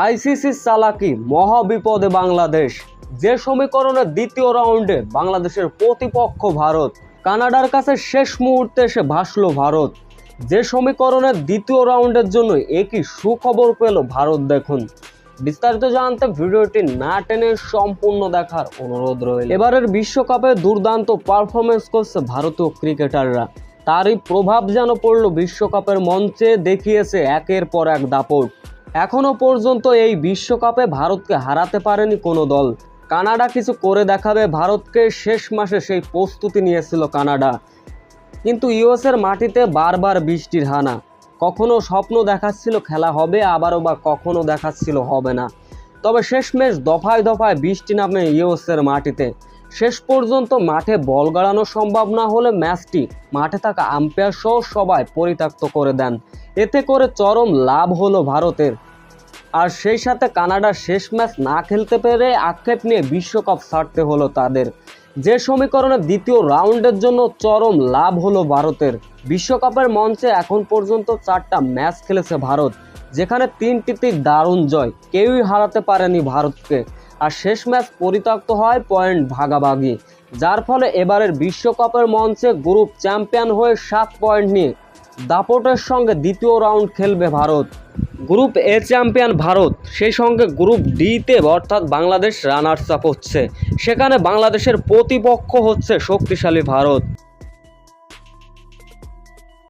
ICC চালাকি মহাবিপদে বাংলাদেশ। যে সমীকরণের দ্বিতীয় রাউন্ডে বাংলাদেশের প্রতিপক্ষ ভারত, কানাডার কাছে শেষ মুহূর্তে এসে ভাসল ভারত। যে সমীকরণের দ্বিতীয় রাউন্ডের জন্য একই সুখবর পেল ভারত দেখুন। বিস্তারিত জানতে ভিডিওটি না টেনে সম্পূর্ণ দেখার অনুরোধ রইল। এবারের বিশ্বকাপে দুর্দান্ত পারফরমেন্স করছে ভারতীয় ক্রিকেটাররা। তারই প্রভাব যেন পড়ল বিশ্বকাপের মঞ্চে দেখিয়েছে একের পর এক দাপট। এখনও পর্যন্ত এই বিশ্বকাপে ভারতকে হারাতে পারেনি কোনো দল। কানাডা কিছু করে দেখাবে, ভারতকে শেষ মাসে সেই প্রস্তুতি নিয়েছিল কানাডা। কিন্তু ইউএসের মাটিতে বারবার বৃষ্টির হানা। কখনো স্বপ্ন দেখাচ্ছিল খেলা হবে, আবারও বা কখনো দেখাচ্ছিল হবে না। তবে শেষ শেষমেশ দফায় দফায় বৃষ্টি নামে ইউএসের মাটিতে। শেষ পর্যন্ত মাঠে বল গাড়ানো সম্ভব না হলে ম্যাচটি মাঠে থাকা আম্পায়ার সহ সবাই পরিত্যক্ত করে দেন। এতে করে চরম লাভ হলো ভারতের। আর সেই সাথে কানাডার শেষ ম্যাচ না খেলতে পেরে আক্ষেপ নিয়ে বিশ্বকাপ ছাড়তে হলো তাদের। যে সমীকরণে দ্বিতীয় রাউন্ডের জন্য চরম লাভ হলো ভারতের। বিশ্বকাপের মঞ্চে এখন পর্যন্ত চারটা ম্যাচ খেলেছে ভারত, যেখানে তিনটিতেই দারুণ জয়। কেউই হারাতে পারেনি ভারতকে। আর শেষ ম্যাচ পরিত্যক্ত হয় পয়েন্ট ভাগাভাগি, যার ফলে এবারের বিশ্বকাপের মঞ্চে গ্রুপ চ্যাম্পিয়ন হয়ে সাত পয়েন্ট নিয়ে দাপটের সঙ্গে দ্বিতীয় রাউন্ড খেলবে Bharat. Group A champion Bharat, সেই সঙ্গে গ্রুপ ডিতে অর্থাৎ বাংলাদেশ রানার্স আপ হচ্ছে। সেখানে বাংলাদেশের প্রতিপক্ষ হচ্ছে শক্তিশালী ভারত।